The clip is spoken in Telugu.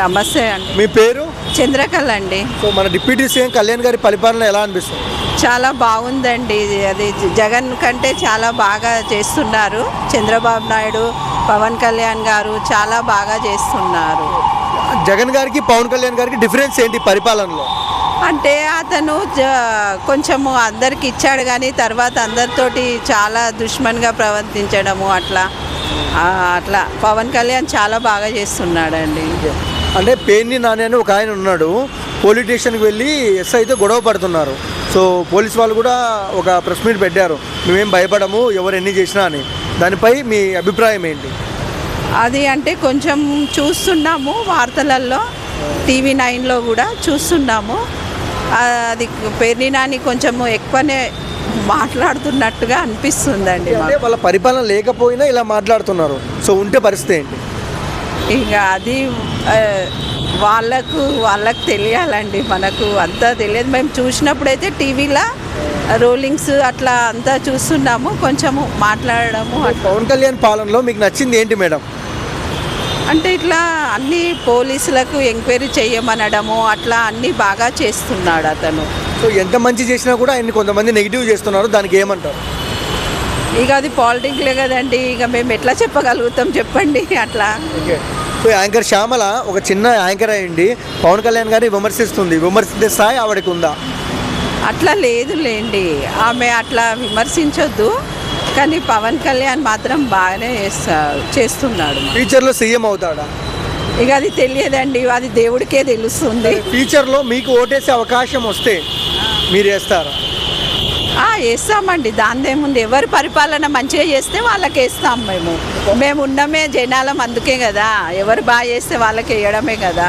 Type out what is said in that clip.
నమస్తే అండి. మీ పేరు? చంద్రకళ అండి. సో మన డిప్యూటీ సీఎం కళ్యాణ్ గారి పరిపాలన ఎలా అనిపిస్తుంది? చాలా బాగుందండి. అది జగన్ కంటే చాలా బాగా చేస్తున్నారు. చంద్రబాబు నాయుడు పవన్ కళ్యాణ్ గారు చాలా బాగా చేస్తున్నారు. జగన్ గారికి పవన్ కళ్యాణ్ గారికి డిఫరెన్స్ ఏంటి పరిపాలనలో? అంటే అతను కొంచెము అందరికి ఇచ్చాడు కానీ తర్వాత అందరితోటి చాలా దుష్మన్గా ప్రవర్తించడము అట్లా. అట్లా. పవన్ కళ్యాణ్ చాలా బాగా చేస్తున్నాడండి. అంటే పేర్ని నాని అని ఒక ఆయన ఉన్నాడు. పోలీస్ స్టేషన్కి వెళ్ళి ఎస్ఐతో గొడవ పడుతున్నారు. సో పోలీస్ వాళ్ళు కూడా ఒక ప్రెస్ మీట్ పెట్టారు. మేమేం భయపడము ఎవరు ఎన్ని చేసినా అని. దానిపై మీ అభిప్రాయం ఏంటి? అది అంటే కొంచెం చూస్తున్నాము వార్తలలో టీవీ నైన్లో కూడా చూస్తున్నాము. అది పేర్ని నాని కొంచెము ఎక్కువనే మాట్లాడుతున్నట్టుగా అనిపిస్తుందండి అంటే. వాళ్ళ పరిపాలన లేకపోయినా ఇలా మాట్లాడుతున్నారు. సో ఉంటే పరిస్థితి ఏంటి? ఇక అది వాళ్ళకు వాళ్ళకు తెలియాలండి. మనకు అంతా తెలియదు. మేము చూసినప్పుడైతే టీవీలో రోలింగ్స్ అట్లా అంతా చూస్తున్నాము. కొంచెము మాట్లాడడము అట్లా. పవన్ కళ్యాణ్ పాలనలో మీకు నచ్చింది ఏంటి మేడం? అంటే ఇట్లా అన్ని పోలీసులకు ఎంక్వైరీ చేయమనడము అట్లా అన్ని బాగా చేస్తున్నాడు అతను. సో ఎంత మంచి చేసినా కూడా ఆయన కొంతమంది నెగిటివ్ చేస్తున్నారు దానికి ఏమంటారు? ఇక అది పాలిటిక్లే కదండి ఇక మేము ఎట్లా చెప్పగలుగుతాం చెప్పండి అట్లా. ఓకే. సో యాంకర్ శ్యామల ఒక చిన్న యాంకర్ అయ్యండి పవన్ కళ్యాణ్ గారిని విమర్శిస్తుంది. విమర్శించే స్థాయి ఆవిడకి ఉందా? అట్లా లేదులేండి. ఆమె అట్లా విమర్శించొద్దు. కానీ పవన్ కళ్యాణ్ మాత్రం బాగానే చేస్తా చేస్తున్నాడు. ఫ్యూచర్లో సీఎం అవుతాడా? ఇక అది తెలియదండి అది దేవుడికే తెలుస్తుంది. ఫ్యూచర్లో మీకు ఓటేసే అవకాశం వస్తే మీరు వేస్తారా? వేస్తామండి. దానిదేముంది ఎవరి పరిపాలన మంచిగా చేస్తే వాళ్ళకి వేస్తాం మేము. మేము ఉన్నమే జనాలం అందుకే కదా. ఎవరు బాగా చేస్తే వాళ్ళకి వేయడమే కదా.